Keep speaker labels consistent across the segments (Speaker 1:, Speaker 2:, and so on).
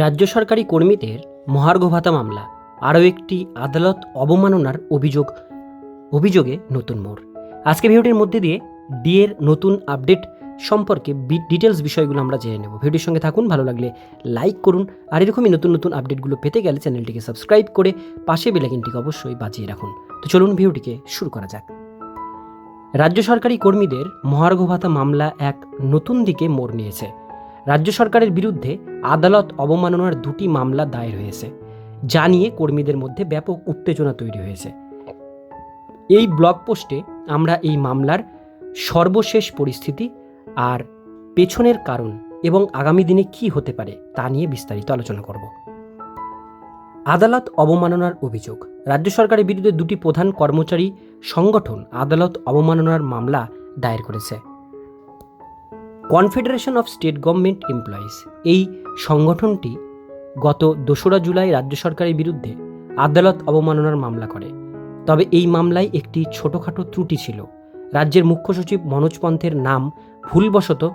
Speaker 1: রাজ্য সরকারি কর্মীদের মহার্ঘ ভাতা মামলা, আরও একটি আদালত অবমাননার অভিযোগ, অভিযোগে নতুন মোড়। আজকে ভিডিওটির মধ্যে দিয়ে ডিএর নতুন আপডেট সম্পর্কে ডিটেলস বিষয়গুলো আমরা জেনে নেব। ভিডিওর সঙ্গে থাকুন, ভালো লাগলে লাইক করুন, আর এরকমই নতুন নতুন আপডেটগুলো পেতে গেলে চ্যানেলটিকে সাবস্ক্রাইব করে পাশে বেলাইকিনটিকে অবশ্যই বাজিয়ে রাখুন। তো চলুন ভিডিওটিকে শুরু করা যাক। রাজ্য সরকারি কর্মীদের মহার্ঘ ভাতা মামলা এক নতুন দিকে মোড় নিয়েছে। রাজ্য সরকারের বিরুদ্ধে আদালত অবমাননার দুটি মামলা দায়ের হয়েছে, যা নিয়ে কর্মীদের মধ্যে ব্যাপক উত্তেজনা তৈরি হয়েছে। এই ব্লগ পোস্টে আমরা এই মামলার সর্বশেষ পরিস্থিতি আর পেছনের কারণ এবং আগামী দিনে কি হতে পারে তা নিয়ে বিস্তারিত আলোচনা করব। আদালত অবমাননার অভিযোগ। রাজ্য সরকারের বিরুদ্ধে দুটি প্রধান কর্মচারী সংগঠন আদালত অবমাননার মামলা দায়ের করেছে। Confederation of state government employees এই সংগঠনটি গত দোসরা জুলাই রাজ্য সরকারের বিরুদ্ধে আদালত অবমাননার মামলা করে। তবে এই মামলায় একটি ছোটোখাটো ত্রুটি ছিল। রাজ্যের মুখ্য সচিব মনোজ পন্থের নাম ভুলবশত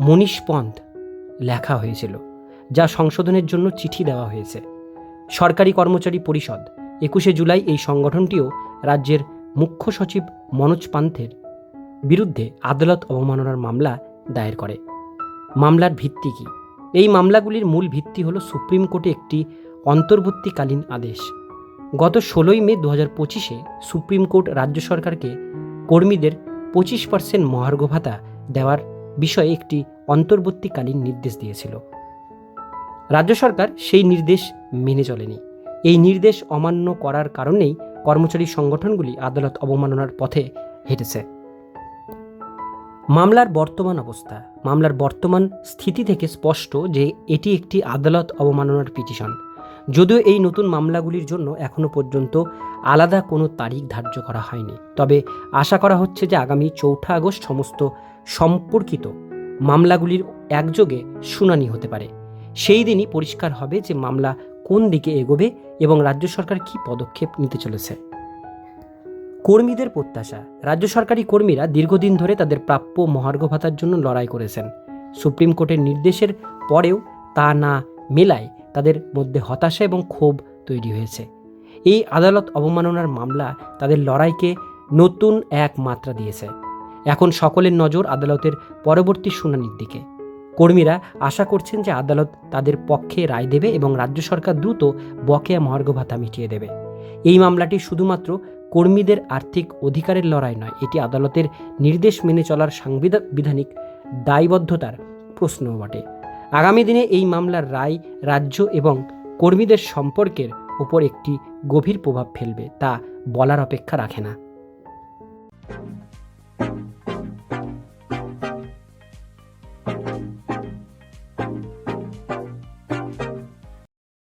Speaker 1: মনীষ পন্থ লেখা হয়েছিল, যা সংশোধনের জন্য চিঠি দেওয়া হয়েছে। সরকারি কর্মচারী পরিষদ একুশে জুলাই এই সংগঠনটিও রাজ্যের মুখ্য সচিব মনোজ পান্থের বিরুদ্ধে আদালত অবমাননার মামলা দায়ের করে। মামলার ভিত্তি কী? এই মামলাগুলির মূল ভিত্তি হল সুপ্রিম কোর্টে একটি অন্তর্বর্তীকালীন আদেশ। গত ষোলোই মে দু হাজার পঁচিশে সুপ্রিম কোর্ট রাজ্য সরকারকে কর্মীদের পঁচিশ পার্সেন্ট মহার্ঘ ভাতা দেওয়ার বিষয়ে একটি অন্তর্বর্তীকালীন নির্দেশ দিয়েছিল। রাজ্য সরকার সেই নির্দেশ মেনে চলেনি। এই নির্দেশ অমান্য করার কারণেই কর্মচারী সংগঠনগুলি আদালত অবমাননার পথে হেঁটেছে। মামলার বর্তমান অবস্থা। মামলার বর্তমান স্থিতি থেকে স্পষ্ট যে এটি একটি আদালত অবমাননার পিটিশন। যদিও এই নতুন মামলাগুলির জন্য এখনও পর্যন্ত আলাদা কোনো তারিখ ধার্য করা হয়নি। তবে আশা করা হচ্ছে যে আগামী চৌঠা আগস্ট সমস্ত সম্পর্কিত মামলাগুলির একযোগে শুনানি হতে পারে। সেই দিনই পরিষ্কার হবে যে মামলা কোন দিকে এগোবে এবং রাজ্য সরকার কী পদক্ষেপ নিতে চলেছে। কর্মীদের প্রত্যাশা। রাজ্য সরকারি কর্মীরা দীর্ঘদিন ধরে তাদের প্রাপ্য মহার্ঘ ভাতার জন্য লড়াই করেছেন। সুপ্রিম কোর্টের নির্দেশের পরেও তা না মেলায় তাদের মধ্যে হতাশা এবং ক্ষোভ তৈরি হয়েছে। এই আদালত অবমাননার মামলা তাদের লড়াইকে নতুন এক মাত্রা দিয়েছে। এখন সকলের নজর আদালতের পরবর্তী শুনানির দিকে। কর্মীরা আশা করছেন যে আদালত তাদের পক্ষে রায় দেবে এবং রাজ্য সরকার দ্রুত বকেয়া মহার্ঘ ভাতা মিটিয়ে দেবে। এই মামলাটি শুধুমাত্র কর্মীদের আর্থিক অধিকারের লড়াই নয়। এটি আদালতের নির্দেশ মেনে চলার সাংবিধানিক দায়বদ্ধতার প্রশ্নও বটে। আগামী দিনে এই মামলার রায় রাজ্য এবং কর্মীদের সম্পর্কের উপর একটি গভীর প্রভাব ফেলবে, তা বলার অপেক্ষা রাখে না।